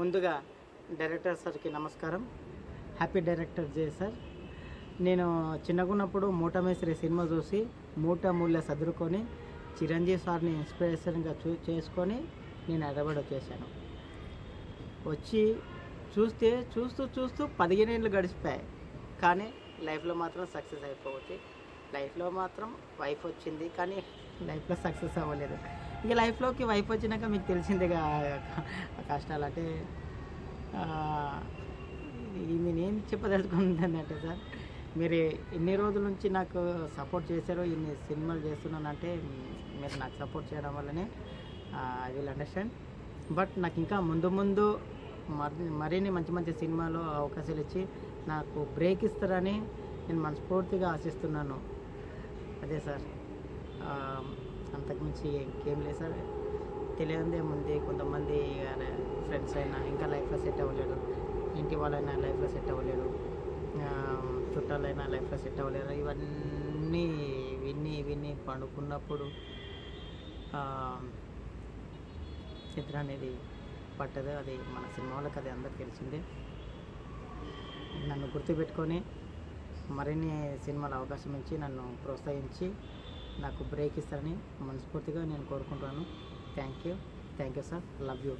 ముందుగా డైరెక్టర్ సార్కి నమస్కారం. Happy director day sir. నేను చిన్నగా ఉన్నప్పుడు మూటమేశ్వరి సినిమా చూసి మూట మూల్య సదురుకొని చిరంజీవి సార్ని ఇన్స్పిరేషన్గా చూ చేసుకొని నేను హైదరాబాద్ వచ్చేసాను. వచ్చి చూస్తే చూస్తూ చూస్తూ పదిహేను ఏళ్ళు గడిచిపోయాయి. కానీ లైఫ్లో మాత్రం సక్సెస్ అయిపోవచ్చు. లైఫ్లో మాత్రం వైఫ్ వచ్చింది కానీ లైఫ్లో సక్సెస్ అవ్వలేదు. ఇక లైఫ్లోకి వైఫ్ వచ్చినాక మీకు తెలిసిందిగా కష్టాలు అంటే ఆ, ఇది నేనేం సార్. మీరు ఎన్ని రోజుల నుంచి నాకు సపోర్ట్ చేశారో ఇన్ని సినిమాలు చేస్తున్నానంటే మీరు నాకు సపోర్ట్ చేయడం వల్లనే ఐ విల్ అండర్స్టాండ్. బట్ నాకు ఇంకా ముందు ముందు మరి మరిన్ని మంచి మంచి సినిమాలు అవకాశాలు ఇచ్చి నాకు బ్రేక్ ఇస్తారని నేను మనస్ఫూర్తిగా ఆశిస్తున్నాను. అదే సార్. అంతకుమించి ఇంకేం లేదు సార్. తెలియదే ముందే కొంతమంది ఫ్రెండ్స్ అయినా ఇంకా లైఫ్లో సెట్ అవ్వలేడు ఇంటి వాళ్ళైనా లైఫ్లో సెట్ అవ్వలేడు చుట్టాలైనా లైఫ్లో సెట్ అవ్వలేరు. ఇవన్నీ విని విని పండుకున్నప్పుడు నిద్ర అనేది పట్టదు. అది మన సినిమాలకు అది అందరికి తెలిసిందే. నన్ను గుర్తుపెట్టుకొని మరిన్ని సినిమాల అవకాశం ఇచ్చి నన్ను ప్రోత్సహించి నాకు బ్రేక్ ఇస్తారని మనస్ఫూర్తిగా నేను కోరుకుంటున్నాను. Thank you thank you sir love you